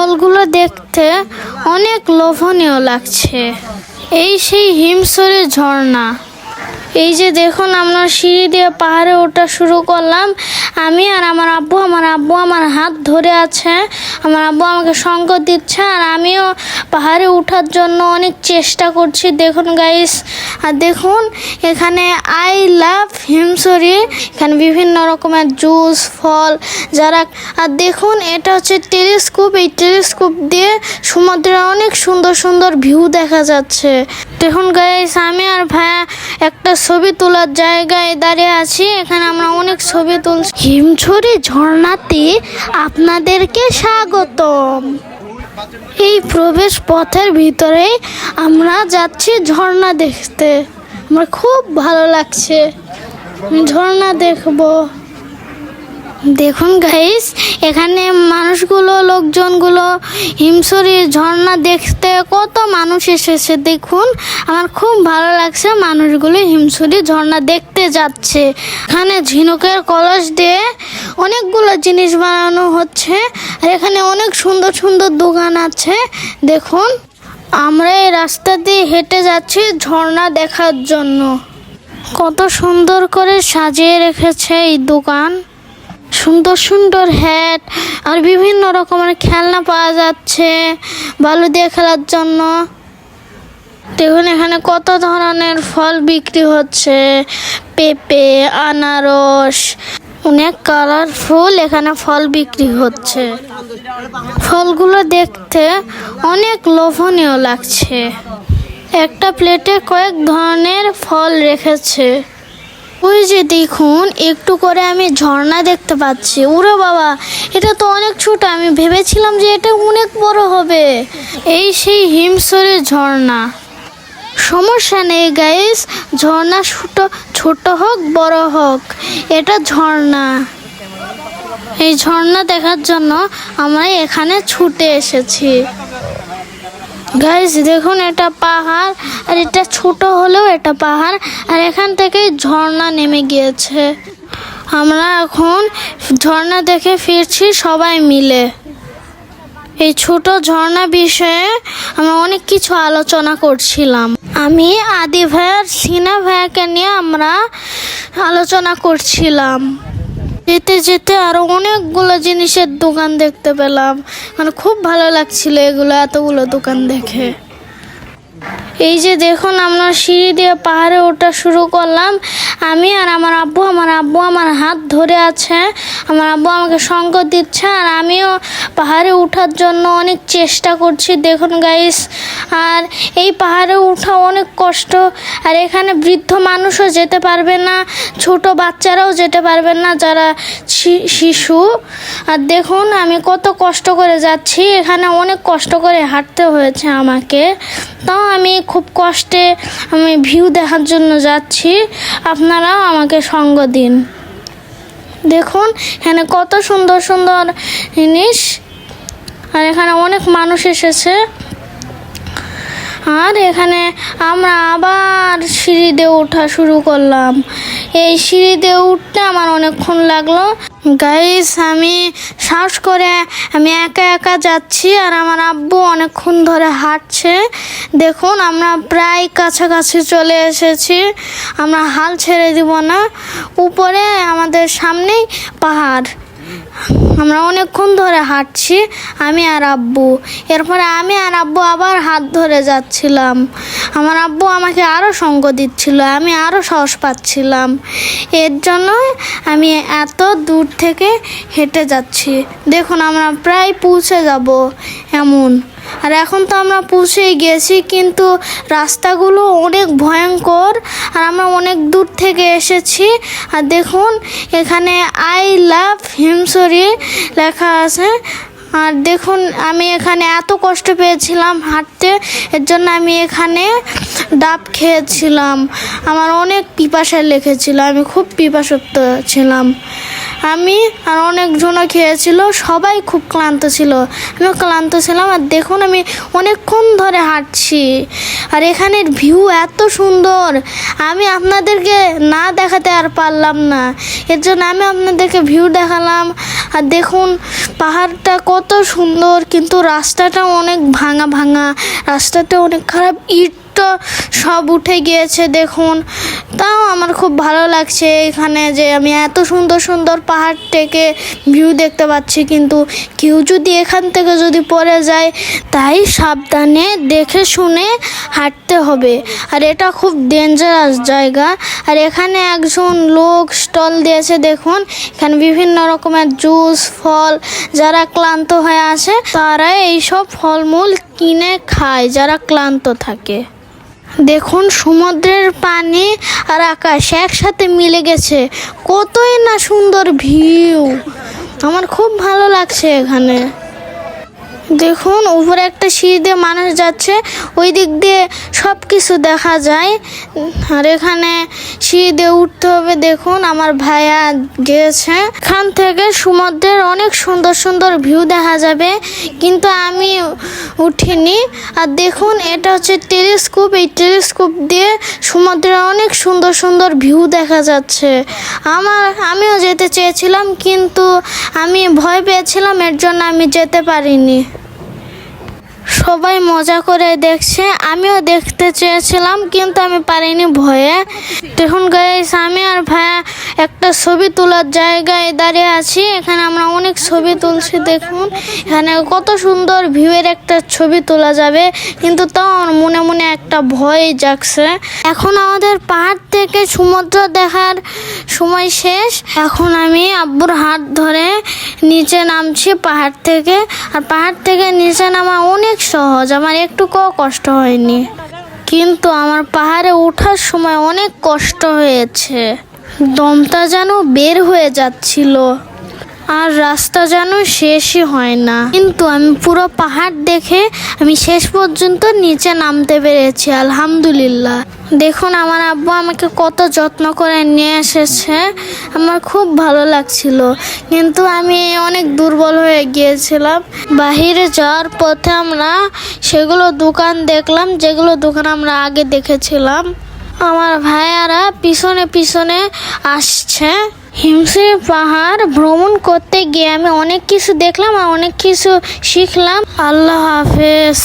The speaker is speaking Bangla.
ফলগুলো দেখতে অনেক লোভনীয় লাগছে। এই সেই হিমসরের ঝর্ণা। এই যে দেখুন, আমরা সিঁড়ি দিয়ে পাহাড়ে ওঠা শুরু করলাম। আমি আর আমার আব্বু আমার আব্বু আমার হাত ধরে আছে। আমার আব্বু আমাকে সঙ্গ দিচ্ছে আর আমিও পাহাড়ে ওঠার জন্য অনেক চেষ্টা করছি। দেখুন গাইস আর দেখুন, এখানে আই লাভ হিমসরি এখানে বিভিন্ন রকমের জুস, ফল, যারা আর দেখুন, এটা হচ্ছে টেলিস্কোপ। এই টেলিস্কোপ দিয়ে সমুদ্রের অনেক সুন্দর সুন্দর ভিউ দেখা যাচ্ছে। দেখুন গাইস আমি আর ভাইয়া একটা ছবি তোলার জায়গায় দাঁড়িয়ে আছি। এখানে আমরা অনেক ছবি তুলছি। হিমছড়ি ঝর্ণাতে আপনাদেরকে স্বাগতম। এই প্রবেশ পথের ভিতরে আমরা যাচ্ছি ঝর্ণা দেখতে। আমার খুব ভালো লাগছে। ঝর্ণা দেখব। দেখুন গাইস এখানে মানুষগুলো, লোকজনগুলো হিমসরি ঝর্ণা দেখতে কত মানুষ এসেছে দেখুন। আমার খুব ভালো লাগছে মানুষগুলো হিমসরি ঝর্ণা দেখতে যাচ্ছে। এখানে ঝিনুকের কলস দিয়ে অনেকগুলো জিনিস বানানো হচ্ছে। আর এখানে অনেক সুন্দর সুন্দর দোকান আছে, দেখুন। আমরা এই রাস্তা দিয়ে হেঁটে যাচ্ছি ঝর্ণা দেখার জন্য। কত সুন্দর করে সাজিয়ে রেখেছে এই দোকান। সুন্দর সুন্দর হ্যাট আর বিভিন্ন রকমের খেলনা পাওয়া যাচ্ছে বালু দিয়ে খেলার জন্য। দেখুন এখানে কত ধরনের ফল বিক্রি হচ্ছে। পেঁপে, আনারস, অনেক কালারফুল এখানে ফল বিক্রি হচ্ছে। ফলগুলো দেখতে অনেক লোভনীয় লাগছে। একটা প্লেটে কয়েক ধরনের ফল রেখেছে। ওই যে দেখুন, একটু করে আমি ঝর্ণা দেখতে পাচ্ছি। ওরে বাবা, এটা তো অনেক ছোট, আমি ভেবেছিলাম যে এটা অনেক বড় হবে। এই সেই হিমসরের ঝর্ণা। সমস্যা নেই গাইস ঝর্ণা ছোট ছোট হোক, বড় হোক, এটা ঝর্ণা। এই ঝর্ণা দেখার জন্য আমরা এখানে ছুটে এসেছি। গাইস দেখুন, এটা পাহাড়, আর এটা ছোট হলেও এটা পাহাড়, আর এখান থেকে ঝর্ণা নেমে গিয়েছে। আমরা এখন ঝর্ণা দেখে ফিরছি সবাই মিলে। এই ছোট ঝর্ণা বিষয়ে আমরা অনেক কিছু আলোচনা করছিলাম। আমি আদি ভাইয়ার সিনা ভাইয়াকে নিয়ে আমরা আলোচনা করছিলাম। যেতে যেতে আরও অনেকগুলো জিনিসের দোকান দেখতে পেলাম। মানে খুব ভালো লাগছিল এগুলো, এতগুলো দোকান দেখে। এই যে দেখুন আমরা সিঁড়ি দিয়ে পাহাড়ে ওঠা শুরু করলাম। আমি আর আমার আব্বু আমার আব্বু আমার হাত ধরে আছে। আমার আব্বু আমাকে সঙ্গ দিচ্ছে আর আমিও পাহাড়ে ওঠার জন্য অনেক চেষ্টা করছি। দেখুন গাইস আর এই পাহাড়ে ওঠা অনেক কষ্ট। আর এখানে বৃদ্ধ মানুষও যেতে পারবে না, ছোট বাচ্চারাও যেতে পারবে না, যারা শিশু। আর দেখুন আমি কত কষ্ট করে যাচ্ছি। এখানে অনেক কষ্ট করে হাঁটতে হয়েছে আমাকে। তাও আমি খুব কষ্টে আমি ভিউ দেখার জন্য যাচ্ছি। আপনারাও আমাকে সঙ্গ দিন। দেখুন, এখানে কত সুন্দর সুন্দর জিনিস। আর এখানে অনেক মানুষ এসেছে। আর এখানে আমরা আবার সিঁড়ি দিয়ে ওঠা শুরু করলাম। এই সিঁড়ি দিয়ে উঠতে আমার অনেকক্ষণ লাগল। গাইস আমি সাহস করে আমি একা একা যাচ্ছি আর আমার আব্বু অনেকক্ষণ ধরে হাঁটছে। দেখুন, আমরা প্রায় কাছাকাছি চলে এসেছি। আমরা হাল ছেড়ে দিব না। উপরে আমাদের সামনেই পাহাড়। আমরা অনেকক্ষণ ধরে হাঁটছি, আমি আর আব্বু। এরপরে আমি আর আব্বু আবার হাত ধরে যাচ্ছিলাম। আমার আব্বু আমাকে আরও সঙ্গ দিচ্ছিল, আমি আরও সাহস পাচ্ছিলাম। এর জন্য আমি এত দূর থেকে হেঁটে যাচ্ছি। দেখুন, আমরা প্রায় পৌঁছে যাব এমন। আর এখন তো আমরা পৌঁছেই গেছি কিন্তু রাস্তাগুলো অনেক ভয়ঙ্কর, আর আমরা অনেক দূর থেকে এসেছি। আর দেখুন, এখানে আই লাভ হিমসরি লেখা আছে। আর দেখুন, আমি এখানে এত কষ্ট পেয়েছিলাম হাঁটতে, এর জন্য আমি এখানে ডাব খেয়েছিলাম। আমার অনেক পিপাসা লেগেছিল, আমি খুব পিপাসক্ত ছিলাম। আমি আর অনেকজনও খেয়েছিল, সবাই খুব ক্লান্ত ছিল। আমিও ক্লান্ত ছিলাম, আর দেখুন, আমি অনেকক্ষণ ধরে হাঁটছি। আর এখানের ভিউ এত সুন্দর, আমি আপনাদেরকে না দেখাতে আর পারলাম না। এর জন্য আমি আপনাদেরকে ভিউ দেখালাম। আর দেখুন পাহাড়টা কত সুন্দর কিন্তু রাস্তাটা অনেক ভাঙা ভাঙা রাস্তাটা অনেক খারাপ। ইট তো সব উঠে গিয়েছে দেখুন। তাও আমার খুব ভালো লাগছে এখানে যে আমি এত সুন্দর সুন্দর পাহাড় থেকে ভিউ দেখতে পাচ্ছি, কিন্তু কেউ যদি এখান থেকে যদি পড়ে যায়, তাই সাবধানে দেখে শুনে হাঁটতে হবে। আর এটা খুব ডেঞ্জারাস জায়গা। আর এখানে একজন লোক স্টল দিয়েছে দেখুন। এখানে বিভিন্ন রকমের জুস ফল, যারা ক্লান্ত হয়ে আসে তারা এইসব ফলমূল কিনে খায়, যারা ক্লান্ত থাকে। দেখুন, সমুদ্রের পানি আর আকাশ একসাথে মিলে গেছে। কতই না সুন্দর ভিউ। আমার খুব ভালো লাগছে এখানে। দেখুন, উপরে একটা সিঁড়ি দিয়ে মানুষ যাচ্ছে, ওই দিক দিয়ে সব কিছু দেখা যায়। আর এখানে সিঁড়ি দিয়ে উঠতে হবে, দেখুন, আমার ভাইয়া গিয়েছে। এখান থেকে সমুদ্রের অনেক সুন্দর সুন্দর ভিউ দেখা যাবে, কিন্তু আমি উঠিনি। আর দেখুন, এটা হচ্ছে টেলিস্কোপ, এই টেলিস্কোপ দিয়ে সমুদ্রের অনেক সুন্দর সুন্দর ভিউ দেখা যাচ্ছে। আমার, আমিও যেতে চেয়েছিলাম, কিন্তু আমি ভয় পেয়েছিলাম, এর জন্য আমি যেতে পারিনি। সবাই মজা করে দেখছে, আমিও দেখতে চেয়েছিলাম, কিন্তু আমি পারিনি ভয়ে। তখন গাইস আমি আর ভাইয়া একটা ছবি তোলার জায়গায় দাঁড়িয়ে আছি। এখানে আমরা অনেক ছবি তুলছি, দেখুন। এখানে কত সুন্দর ভিউয়ের একটা ছবি তোলা যাবে। কিন্তু তাও মনে মনে একটা ভয় জাগছে। এখন আমাদের পাহাড় থেকে সমুদ্র দেখার সময় শেষ। এখন আমি আব্বুর হাত ধরে নিচে নামছি পাহাড় থেকে। আর পাহাড় থেকে নিচে নামা অনেক সহজ। আমার একটুকুও কষ্ট হয়নি। কিন্তু আমার পাহাড়ে ওঠার সময় অনেক কষ্ট হয়েছে। দমটা যেন বের হয়ে যাচ্ছিল। আর রাস্তা যেন শেষই হয় না। কিন্তু আমি পুরো পাহাড় দেখে আমি শেষ পর্যন্ত নিচে নামতে পেরেছি, আলহামদুলিল্লাহ। দেখুন, আমার আব্বু আমাকে কত যত্ন করে নিয়ে এসেছে। আমার খুব ভালো লাগছিল। কিন্তু আমি অনেক দুর্বল হয়ে গিয়েছিলাম। বাহিরে যাওয়ার পথে আমরা সেগুলো দোকান দেখলাম, যেগুলো দোকান আমরা আগে দেখেছিলাম। আমার ভাইয়ারা পিছনে পিছনে আসছে। হিমশিম পাহাড় ভ্রমণ করতে গিয়ে আমি অনেক কিছু দেখলাম আর অনেক কিছু শিখলাম। আল্লাহ হাফেজ।